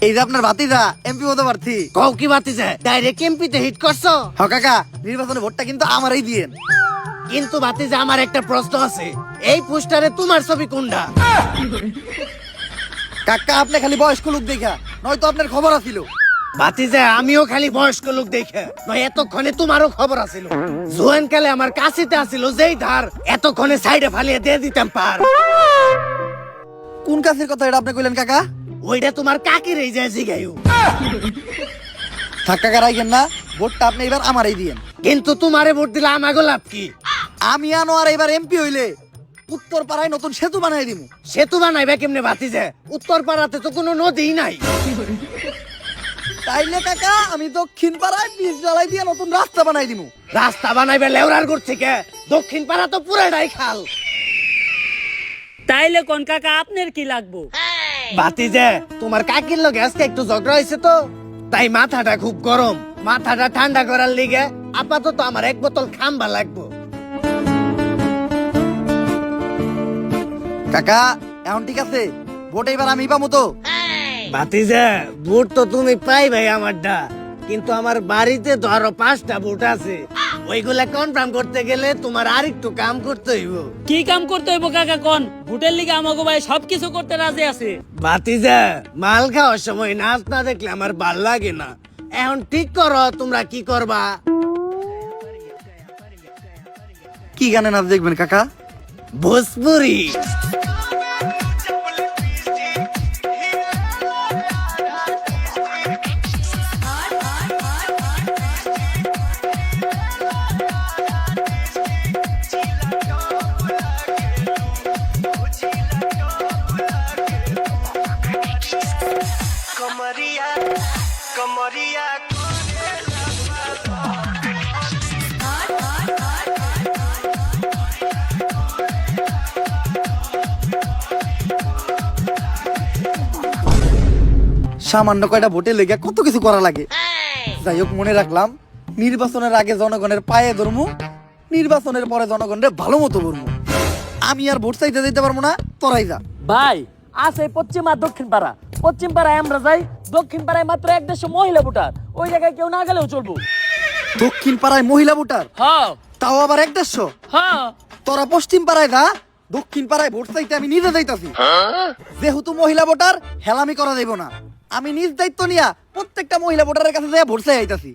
এই আপনার কিন্তু আমার একটা প্রশ্ন আছে। এই পোস্টারে তোমার ছবি কোনটা? কাকা আপনি খালি বয়স্ক লোক দেখা। নয়তো আপনার খবর আছিল। বাতিজা আমিও খালি বয়স্ক লোক দেখে। নয় এতক্ষণে তোমারও খবর আছিল। জোয়ান কালে আমার কাছিতে আছিল যেই ধার এতক্ষণে সাইডে ফালিয়ে দিয়ে দিতাম পার। কোন কাছের কথা এটা আপনি কইলেন কাকা? ওইটা তোমার কাকির এই যায় জিগাইও। থাক কাকা না। ভোটটা আপনি এবার আমারই দিয়েন। কিন্তু তোমারে ভোট দিলে আমাগো লাভ কি? আমি আনো আর এবার এমপি হইলে উত্তর পাড়ায় নতুন সেতু বানাই দিমু। সেতু বানাইবে কেমনে বাতিজা উত্তর পাড়াতে তো কোনো নদী নাই। তাইলে কাকা? আমি দক্ষিণ পাড়ায় বীজ জ্বালাই দিয়ে নতুন রাস্তা বানাই দিমু। রাস্তা বানাইবে লেওরার গুড় থেকে। দক্ষিণ পাড়া তো পুরাটাই খাল। তাইলে কোন কাকা আপনার কি লাগবো? বাতিজে তোমার কাকির লগে আজকে একটু ঝগড়া হয়েছে তো? তাই মাথাটা খুব গরম। মাথাটা ঠান্ডা করার লিগে আপাতত আমার এক বোতল খাম্বা লাগবো। কাকা এখন ঠিক আছে? ভোট এবার আমি পাবো তো? বাতিজে ভোট তো তুমি পাই ভাই আমারটা। কিন্তু আমার বাড়িতে তো আরও পাঁচটা ভোট আছে। ওইগুলা কনফার্ম করতে গেলে তোমার আর একটু কাম করতে হইব। কি কাম করতে হইব কাকা কোন? ভোটের লিগে আমাকে ভাই সবকিছু করতে রাজি আছে। বাতিজা মাল খাওয়ার সময় নাচ না দেখলে আমার ভালো লাগে না। এখন ঠিক করো তোমরা কি করবা? কি গানে নাচ দেখবেন কাকা? ভোজপুরি। कमरिया कमरिया সামান্য কয়টা ভোটে লেগে কত কিছু করা লাগে যাই হোক মনে রাখলাম নির্বাচনের আগে জনগণের পায়ে ধরমু নির্বাচনের পরে জনগণের ভালো মতো ধরমু আমি আর ভোট চাইতে দিতে পারবো না তোরাই যা ভাই আছে পশ্চিম আর দক্ষিণ পাড়া পশ্চিম পাড়ায় আমরা যাই দক্ষিণ পাড়ায় মাত্র এক দেড়শো মহিলা ভোটার। ওই জায়গায় কেউ না গেলেও চলবো। দক্ষিণ পাড়ায় মহিলা ভোটার? হ্যাঁ। তাও আবার এক দেড়শো? হ্যাঁ। তোরা পশ্চিম পাড়ায় যা দক্ষিণ পাড়ায় ভোট চাইতে আমি নিজে যাইতাছি। যেহেতু মহিলা ভোটার হেলামি করা যাইব না। আমি নিজ দায়িত্ব নিয়া প্রত্যেকটা মহিলা ভোটারের কাছে যাই ভোট চাই আইতাছি।